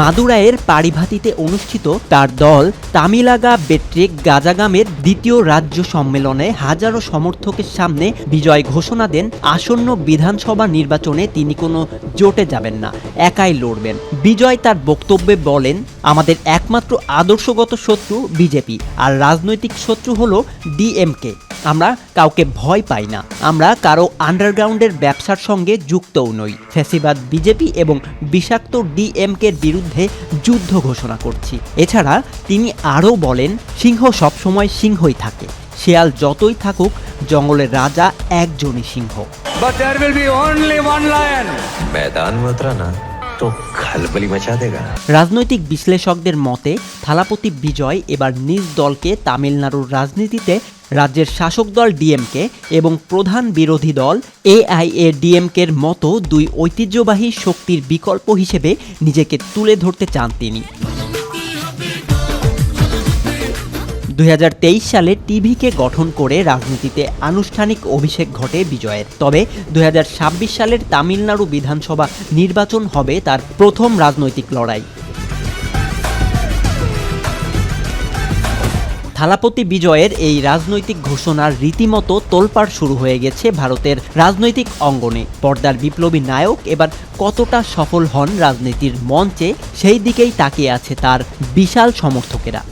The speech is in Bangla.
মাদুরাইয়ের পারিভাতিতে অনুষ্ঠিত তার দল তামিলাগা বেট্রিক গাজাগামের দ্বিতীয় রাজ্য সম্মেলনে হাজারো সমর্থকের সামনে বিজয় ঘোষণা দেন। আসন্ন বিধানসভা নির্বাচনে তিনি কোনো জোটে যাবেন না, একাই লড়বেন। বিজয় তার বক্তব্যে বলেন, আমাদের একমাত্র আদর্শগত শত্রু বিজেপি, আর রাজনৈতিক শত্রু হল ডিএমকে। আমরা কাউকে ভয় পাই না আমরা কারো আন্ডারগ্রাউন্ডের ব্যবসার সঙ্গে যুক্তও নই ফ্যাসিবাদ বিজেপি এবং বিষাক্ত ডিএমকের বিরুদ্ধে যুদ্ধ ঘোষণা করছি এছাড়া তিনি আরও বলেন সিংহ সবসময় সিংহই থাকে শেয়াল যতই থাকুক জঙ্গলের রাজা একজনই সিংহ But there will be only one lion. मैदान में उतरा ना तो खलबली मचा देगा রাজনৈতিক বিশ্লেষকদের মতে থালাপতি বিজয় এবার নিজ দলকে তামিলনাড়ুর রাজনীতিতে রাজ্যের শাসক দল ডিএমকে এবং প্রধান বিরোধী দল এআইএ ডিএমকের মতো দুই ঐতিহ্যবাহী শক্তির বিকল্প হিসেবে নিজেকে তুলে ধরতে চান তিনি। দু হাজার তেইশ সালে টিভিকে গঠন করে রাজনীতিতে আনুষ্ঠানিক অভিষেক ঘটে বিজয়ের। তবে দু হাজার ছাব্বিশ সালের তামিলনাড়ু বিধানসভা নির্বাচন হবে তার প্রথম রাজনৈতিক লড়াই। থালাপতি বিজয়ের এই রাজনৈতিক ঘোষণার রীতিমতো তোলপাড় শুরু হয়ে গেছে ভারতের রাজনৈতিক অঙ্গনে। পর্দার বিপ্লবী নায়ক এবার কতটা সফল হন রাজনীতির মঞ্চে, সেই দিকেই তাকিয়ে আছে তার বিশাল সমর্থকেরা।